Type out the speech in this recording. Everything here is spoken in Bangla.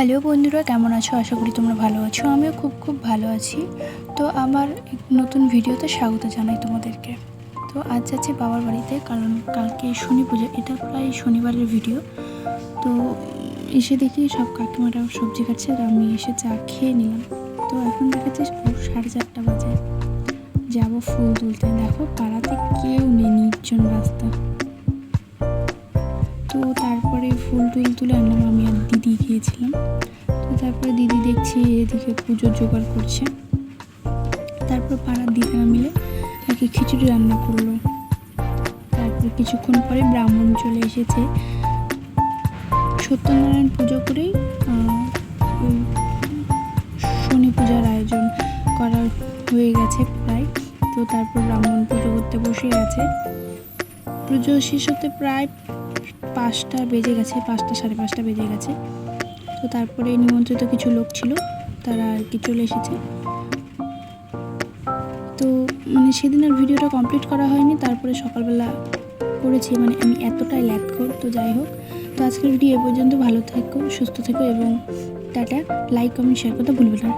হ্যালো বন্ধুরা, কেমন আছো? আশা করি তোমরা ভালো আছো। আমিও খুব খুব ভালো আছি। তো আমার নতুন ভিডিওতে স্বাগত জানাই তোমাদেরকে। তো আজ যাচ্ছি বাবার বাড়িতে, কারণ কালকে শনি পুজো, এটা প্রায় শনিবারের ভিডিও। তো এসে দেখি সব কাকিমারা সবজি কাটছে আর আমি এসে চা খেয়ে নিলাম। তো এখন দেখাচ্ছি সাড়ে চারটা বাজে। যাব ফুল তুলতে। দেখো, পাড়াতে কেউ নেই, নির্জন রাস্তা। তো তারপরে ফুল টুল তুলে আনলাম আমি আর দিদি গিয়েছিলাম তো তারপরে দিদি দেখছি এদিকে পুজোর জোগাড় করছে। তারপর পাড়ার দিদিরা মিলে আর খিচুড়ি রান্না করল। তারপরে কিছুক্ষণ পরে ব্রাহ্মণ চলে এসেছে। সত্যনারায়ণ পুজো করেই শনি পূজার আয়োজন করা হয়ে গেছে প্রায়। তো তারপর ব্রাহ্মণ পুজো করতে বসে গেছে। পুজো শেষ হতে প্রায় পাঁচটা বেজে গেছে, পাঁচটা সাড়ে পাঁচটা বেজে গেছে। তো তারপরে নিমন্ত্রিত কিছু লোক ছিল, তারা আর কি চলে এসেছে। তো মানে সেদিন আর ভিডিওটা কমপ্লিট করা হয়নি, তারপরে সকালবেলা করেছি মানে আমি এতটাই ল্যাক কর তো যাই হোক। তো আজকের ভিডিও এ পর্যন্ত ভালো থেকো, সুস্থ থেকো এবং টাটা লাইক কমেন্ট শেয়ার করতে ভুলবে না।